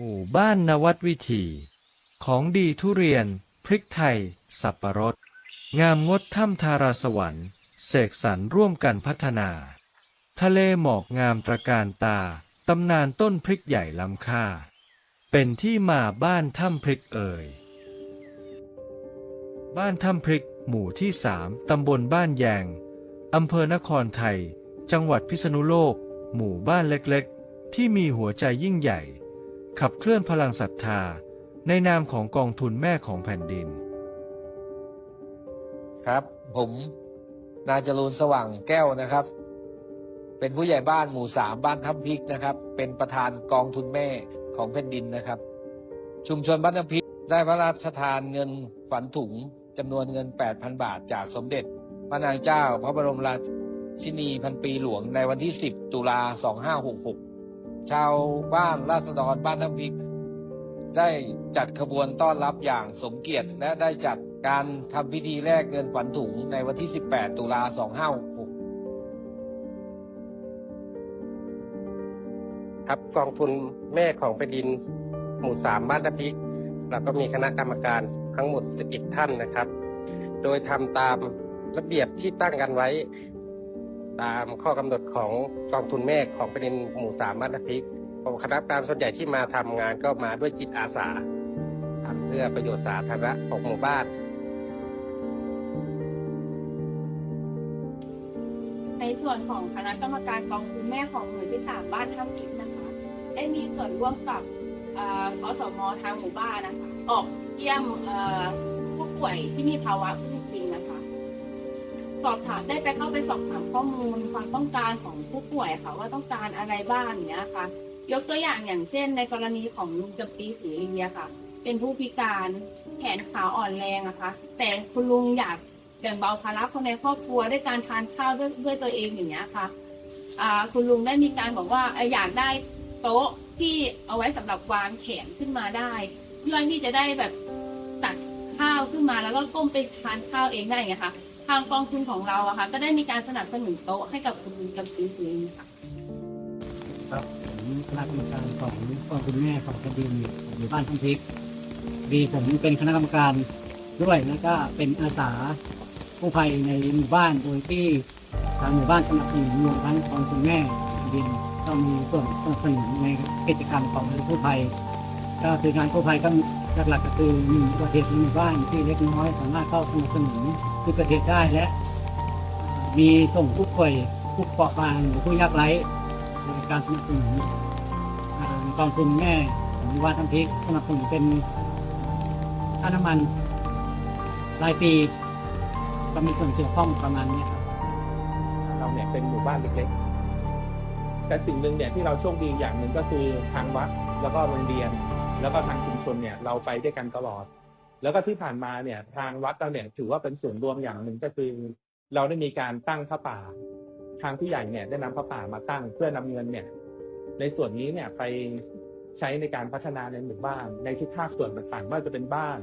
หมู่บ้านนวัดวิถี ของดีทุเรียน พริกไทย สับประรด งามงดถ้ำทาราสวรรค์ เสกสรรร่วมกันพัฒนา ทะเลหมอกงามตระการตา ตำนานต้นพริกใหญ่ล้ำค่า เป็นที่มาบ้านถ้ำพริกเอ่ย บ้านถ้ำพริก หมู่ที่สามตำบลบ้านแยงอำเภอนครไทย จังหวัดพิษณุโลก หมู่บ้านเล็กๆ ที่มีหัวใจยิ่งใหญ่ ขับเคลื่อนพลังศรัทธา ในนามของกองทุนแม่ของแผ่นดิน ครับ ผมนายจรูนสว่างแก้วนะครับ เป็นผู้ใหญ่บ้านหมู่สามบ้านถ้ำพริกนะครับ เป็นประธานกองทุนแม่ของแผ่นดินนะครับ ชุมชนบ้านถ้ำพริกได้พระราชทานเงินฝันถุงจำนวนเงิน 8,000 บาทจากสมเด็จ พระนางเจ้า พระบรมราชินีพันปีหลวงในวันที่ 10 ตุลา 2566 ชาวบ้านราษฎรบ้านถ้ำพริก ได้จัดขบวนต้อนรับอย่างสมเกียรติและได้จัดการทำพิธีแลกเงินฝันถุงในวันที่ 18 ตุลา 2566 ครับกองทุนแม่ของแผ่นดิน หมู่สามบ้านตะพิก เราก็มีคณะกรรมการทั้งหมด 11 ท่านนะครับ โดยทำตามระเบียบที่ตั้งกันไว้ ตามข้อกำหนดของกองทุนแม่ของแผ่นดินหมู่สามบ้านตะพิกคณะกการส่วนใหญ่ที่มาทำงานก็มาด้วยจิตอาสาทำเพื่อประโยชน์สาธารณะของหมู่บ้าน ในส่วนของคณะกรรมการกองทุนแม่ของหน่ที่สามบ้านถ้ำทิพย์นะคะ ได้มีส่วนร่วมกับอสมทางหมู่บ้านนะคะออกเยี่ยมผู้ป่วยที่มีภาวะผู้จริงนะคะ สอบถามได้ไปเข้าไปสอบถามข้อมูลความต้องการของผู้ป่วยค่ะว่าต้องการอะไรบ้างอย่างเนี้ยค่ะ ยกตัวอย่างอย่างเช่น ในกรณีของลุงจำปีศรีลีค่ะ เป็นผู้พิการแขนขาอ่อนแรงอะค่ะแต่คุณลุงอยากแบ่งเบาภาระคนในครอบครัวด้วยการทานข้าวด้วยด้วยตัวเองอย่างเงี้ยค่ะอ่าคุณลุงได้มีการบอกว่าอยากได้โต๊ะที่เอาไว้สำหรับวางแขนขึ้นมาได้ เพื่อที่จะได้แบบตักข้าวขึ้นมาแล้วก็ก้มไปทานข้าวเองได้อย่างคะ ทางกองทุนของเราอะค่ะ ก็ได้มีการสนับสนุนโต๊ะให้กับคุณลุงจำปีศรีลีค่ะ ครับผมคณะกรรมการของกองทุนแม่ของแผ่นดินหมู่บ้านพันทิพย์ดีผมเป็นคณะกรรมการด้วยแล้วก็เป็นอาสาผู้ภัยในหมู่บ้านโดยที่ทางหมู่บ้านสนับสนุนรวมทั้งกองทุนแม่ดินก็มีส่วนสนับสนุนในกิจกรรมของผู้ภัยก็คืองานผู้ภัยก็ หลักๆก็คือมีอุบัติเหตุในหมู่บ้านที่เล็กน้อยสามารถเข้าสนับสนุนผู้ประเทศได้และ มีส่งผู้ป่วยผู้เปราะบางหรือผู้ยากไร้ในการสนับสนุนกองทุนแม่ของวัดน้ำพิกสนับสนุนเป็นค่าน้ำมันรายปีก็มีส่วนเกี่ยวข้องประมาณนี้ครับเราเนี่ยเป็นหมู่บ้านเล็กๆแต่สิ่งหนึ่งเนี่ยที่เราโชคดีอย่างหนึ่งก็คือทางวัดแล้วก็โรงเรียน แล้วก็ทางชุมชนเนี่ยเราไปด้วยกันตลอด แล้วก็ที่ผ่านมาเนี่ยทางวัดเราเนี่ยถือว่าเป็นส่วนรวมอย่างหนึ่งก็คือ เราได้มีการตั้งพระป่า ทางผู้ใหญ่เนี่ยได้นำพระป่ามาตั้งเพื่อนำเงินเนี่ย ในส่วนนี้เนี่ยไปใช้ในการพัฒนาในหมู่บ้าน ในทุกภาคส่วนต่างๆไม่ว่าจะเป็นบ้าน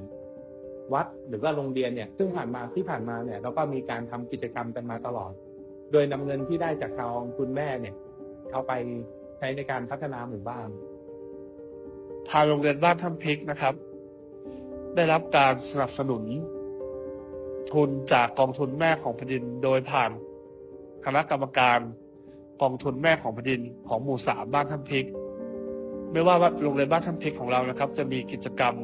วัดหรือว่าโรงเรียนเนี่ย ซึ่งผ่านมาที่ผ่านมาเนี่ยเราก็มีการทำกิจกรรมกันมาตลอด โดยนำเงินที่ได้จากทางคุณแม่เนี่ยเอาไปใช้ในการพัฒนาหมู่บ้าน ทางโรงเรียนบ้านถ้ำพิกนะครับ ได้รับการสนับสนุน ทุนจากกองทุนแม่ของแผ่นดิน โดยผ่านคณะกรรมการกองทุนแม่ของแผ่นดินของหมู่สามบ้านถ้ำพิก ไม่ว่าโรงเรียนบ้านถ้ำพิกของเรานะครับ จะมีกิจกรรม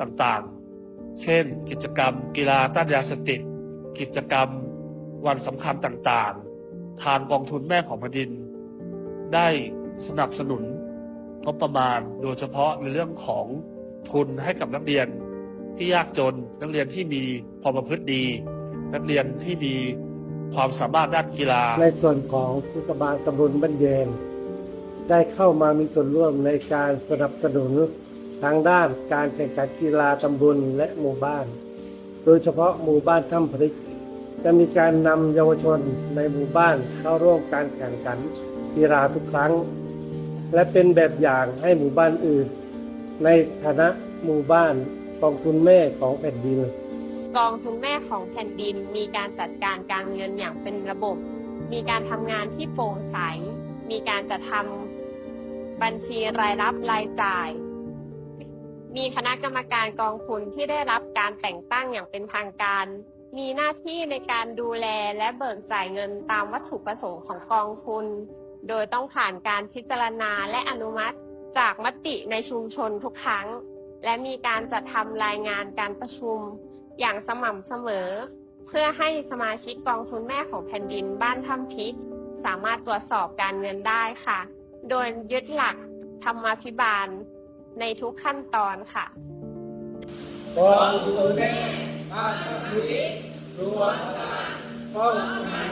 ต่างๆ เช่น กิจกรรม กีฬาต้านยาเสพติด กิจกรรมวันสำคัญต่างๆ ทางกองทุนแม่ของแผ่นดิน ได้สนับสนุน งบประมาณโดยเฉพาะในเรื่องของทุนให้กับนักเรียนที่ยากจนนักเรียนที่มีความประพฤติดี นักเรียนที่มีความสามารถด้านกีฬา ในส่วนของเทศบาลตำบลบ้านแยงได้เข้ามามีส่วนร่วมในการสนับสนุนทางด้านการแข่งขันกีฬาตำบลและหมู่บ้าน โดยเฉพาะหมู่บ้านถ้ำพริก จะมีการนำเยาวชนในหมู่บ้านเข้าร่วมการแข่งขันกีฬาทุกครั้ง และเป็นแบบอย่างให้หมู่บ้านอื่น ในฐานะหมู่บ้านกองทุนแม่ของแผ่นดิน กองทุนแม่ของแผ่นดินมีการจัดการการเงินอย่างเป็นระบบ มีการทำงานที่โปร่งใส มีการจัดทำบัญชีรายรับรายจ่าย มีคณะกรรมการกองทุนที่ได้รับการแต่งตั้งอย่างเป็นทางการ มีหน้าที่ในการดูแลและเบิกจ่ายเงินตามวัตถุประสงค์ของกองทุน โดยต้องผ่านการพิจารณาและอนุมัติจากมติในชุมชนทุกครั้ง และมีการจัดทำรายงานการประชุม อย่างสม่ำเสมอ เพื่อให้สมาชิกกองทุนแม่ของแผ่นดินบ้านถ้ำพริกสามารถตรวจสอบการเงินได้ค่ะ โดยยึดหลักธรรมาภิบาลในทุกขั้นตอนค่ะกองทุนแม่บ้านทำพิรวมกันป้องกัน